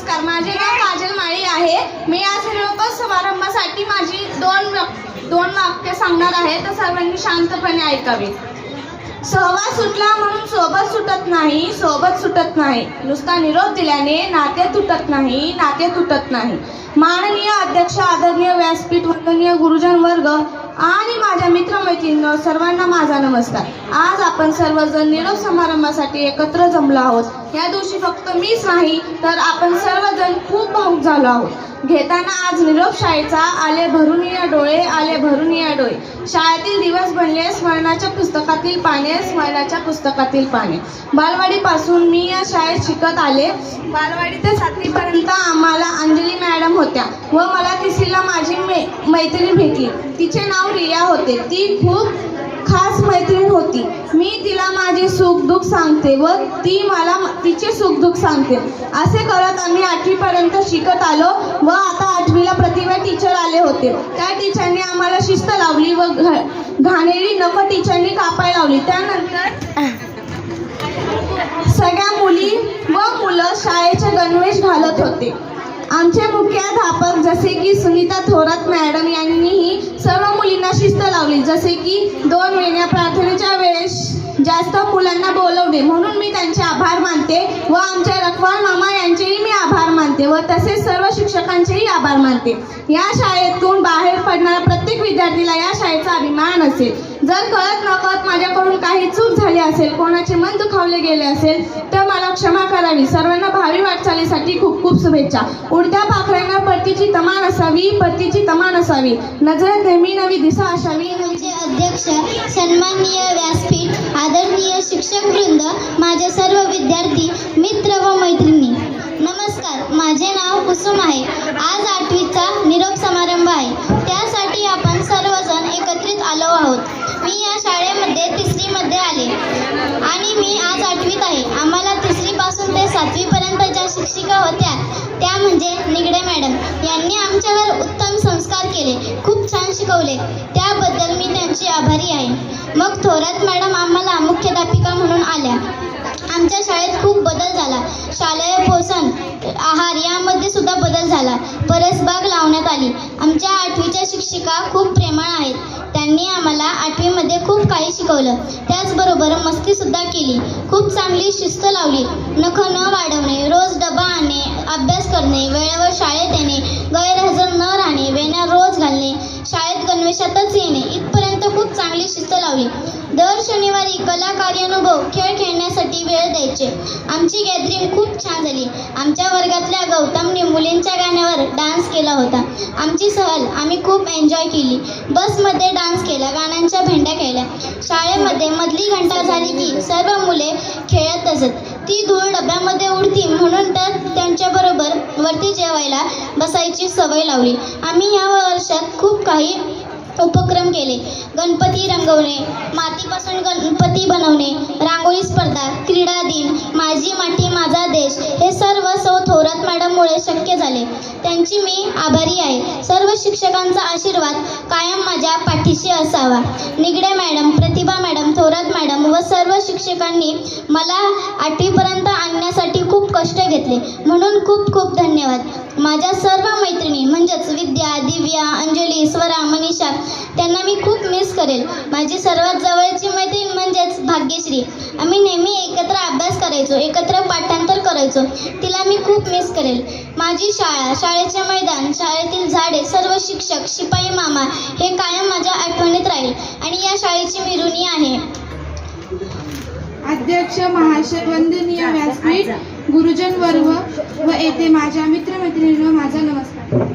नमस्कार माझे नाव काजल माळी आहे. मी आज निरोपण समारंभासाठी माझी दोन दोन वाक्य सांगणार आहे तर सर्वांनी शांतपणे ऐकावे. सहवास सुटला म्हणून सोबत सुटत नाही सोबत सुटत नाही. नुसता निरोप दिल्याने नाते तुटत नाही नाते तुटत नाही. माननीय अध्यक्ष आदरणीय व्यासपीठ वंदनीय गुरुजन वर्ग आणि माझ्या मित्रमैत्रिणींनो सर्वांना माझा नमस्कार. आज आपण सर्वजण निरोप समारंभासाठी एकत्र जमलो आहोत. या दिवशी फक्त मीच नाही तर आपण सर्वजण खूप भाऊक झालो आहोत. घेताना आज निरोप शाळेचा आले भरून या डोळे आले भरून या डोळे. शाळेतील दिवस बनले स्मरणाच्या पुस्तकातील पाने स्मरणाच्या पुस्तकातील पाने. बालवाडीपासून मी या शाळेत शिकत आले. बालवाडी ते सातवीपर्यंत आम्हाला अंजली मॅडम होत्या व मला तिसरीला माझी मे मैत्रीण भेटली. तिचे नाव रिया होते. ती खूप खास मैत्रीण होती. मी तिला माझे सुख दुःख सांगते व ती मला तिचे सुख दुःख सांगते. असे करत आम्ही आठवीपर्यंत शिकत आलो व आता आठवीला प्रतिभा टीचर आले होते. त्या टीचरने आम्हाला शिस्त लावली व घाणेरी नख टीचरनी कापाय लावली. त्यानंतर सगळ्या मुली व मुलं शाळेचे गणवेश घालत होते. आमचे मुख्याध्यापक जसे की सुनीता थोरात मॅडम यांनी शिस्त लावली. जसे की दोन महिन्या प्रार्थनेच्या वेळेस जास्त मुलांना बोलवणे. म्हणून मी त्यांचे आभार मानते व आमच्या रखवाल मामा यांचेही मी आभार मानते व तसेच सर्व शिक्षकांचेही आभार मानते. या शाळेतून बाहेर पडणाऱ्या प्रत्येक विद्यार्थीला या शाळेचा अभिमान असेल. जर कळत नकळत माझ्याकडून काही चूक झाली असेल कोणाचे मन दुखावले गेले असेल तर मला क्षमा करावी. सर्वांना भावी वाटचालीसाठी खूप खूप शुभेच्छा. उडत्या पाखरांना परतीची तमान असावी परतीची तमान असावी. नजरेत नेहमी नवी दिशा असावी. अध्यक्ष सन्माननीय व्यासपीठ आदरणीय शिक्षक वृंद माझे सर्व विद्यार्थी केले खूप छान शिकवले. त्याबद्दल मी त्यांची आभारी आहे. मग थोरात मॅडम आम्हाला मुख्याध्यापिका म्हणून आल्या. आमच्या शाळेत खूप बदल झाला. शालेय पोषण आहार यामध्ये सुद्धा बदल झाला. परसबाग लावण्यात आली. आमच्या आठवीच्या शिक्षिका खूप प्रेमळ आहेत. त्यांनी आम्हाला आठवीमध्ये खूप काही शिकवलं. त्याचबरोबर मस्तीसुद्धा केली. खूप चांगली शिस्त लावली. नख न वाढवणे रोज डबा आणणे अभ्यास करणे वेळेवर शाळेत येणे गैरहजर न राहणे वेण्या रोज घालणे शाळेत गणवेशातच येणे इथपर्यंत खूप चांगली शिस्त लावली. दर शनिवारी कला कार्यानुभव खेळ खेळण्यासाठी वेळ द्यायचे. आमची गॅदरिंग खूप छान झाली. आमच्या वर्गातल्या गौतमने मुलींच्या गाण्यावर डान्स केला होता. आमची सहल आम्ही खूप एन्जॉय केली. बसमध्ये डान्स केला गाण्यांच्या भेंड्या खेळल्या. शाळेमध्ये मधली घंटा झाली की सर्व मुले खेळत असत. ती धूळ डब्यामध्ये उडती म्हणून तर वरती जेवायला बसायची सवय लावली. आम्ही या वर्षात खूप काही उपक्रम केले. गणपती रंगवणे मातीपासून गणपती बनवणे रांगोळी स्पर्धा झाले त्यांची मी आभारी आहे. सर्व शिक्षकांचा आशीर्वाद कायम माझ्या पाठीशी असावा. Nigade madam Pratibha madam Thorat madam व सर्व शिक्षकांनी मला आठवीपर्यंत आणण्यासाठी खूप कष्ट घेतले. म्हणून खूप खूप धन्यवाद. माझ्या सर्व मैत्रिणी म्हणजेच विद्या दिव्या अंजली स्वरा मनीषा त्यांना मी खूप मिस करेल. माझी सर्वात जवळची मैत्रीण म्हणजेच भाग्यश्री. आम्ही नेहमी एकत्र अभ्यास करायचो एकत्र पाठांतर करायचो. ती खूप मिस करेल. माझी शाळा शाळेचे मैदान शाळेतील झाडे सर्व शिक्षक शिपाई मामा हे कायम माझ्या आठवणीत राहील आणि या शाळेची मिरुणी आहे. अध्यक्ष महाशय वंदनीय व्यासपीठ गुरुजन वर्ग व येथे माझ्या मित्रमैत्रिणींना माझा नमस्कार.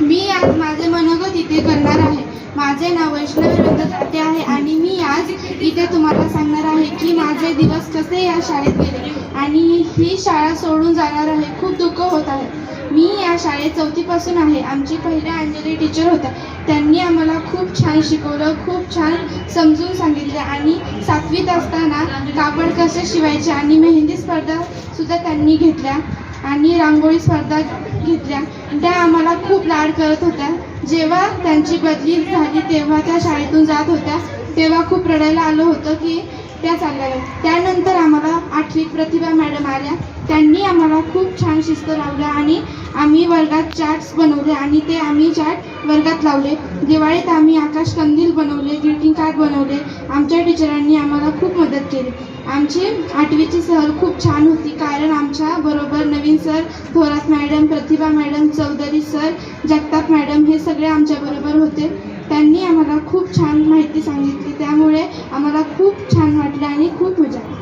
मी आज माझे मनोगत इथे करणार आहे. माझे नाव वैष्णवी वृंद आहे आणि मी आज इथे तुम्हाला सांगणार आहे की माझे दिवस कसे या शाळेत गेले. आणि ही शाळा सोडून जाणार आहे खूप दुःख होत आहे. मी या शाळेत चौथीपासून आहे. आमची पहिल्या अंजली टीचर होत्या. त्यांनी आम्हाला खूप छान शिकवलं खूप छान समजून सांगितले. आणि सातवीत असताना कापड कसे शिवायचे आणि मेहंदी स्पर्धा सुद्धा त्यांनी घेतल्या. आणि रांगोळी स्पर्धा घेतल्या. त्या आम्हाला खूप लाड करत होत्या. जेव्हा त्यांची बदली झाली तेव्हा त्या शाळेतून जात होत्या तेव्हा खूप रडायला आलं होतं की त्या चालल्या त्यानंतर आम्हाला आठवीत प्रतिभा मॅडम आल्या. त्यांनी आम्हाला खूप छान शिस्त लावलं आणि आम्ही वर्गात चार्ट्स बनवले आणि ते आम्ही चार्ट वर्गात लावले. दिवाळीत आम्ही आकाश कंदील बनवले ग्रीटिंग कार्ड बनवले. आमच्या टीचरांनी आम्हाला खूप मदत केली. आमची आठवीची सहल खूप छान होती कारण आमच्या बरोबर नवीन sir Thorat madam Pratibha madam Chaudhari sir Jagtap madam हे सगळे आमच्याबरोबर होते. त्यांनी आम्हाला खूप छान माहिती सांगितली. त्यामुळे आम्हाला खूप छान वाटलं आणि खूप मजा आली.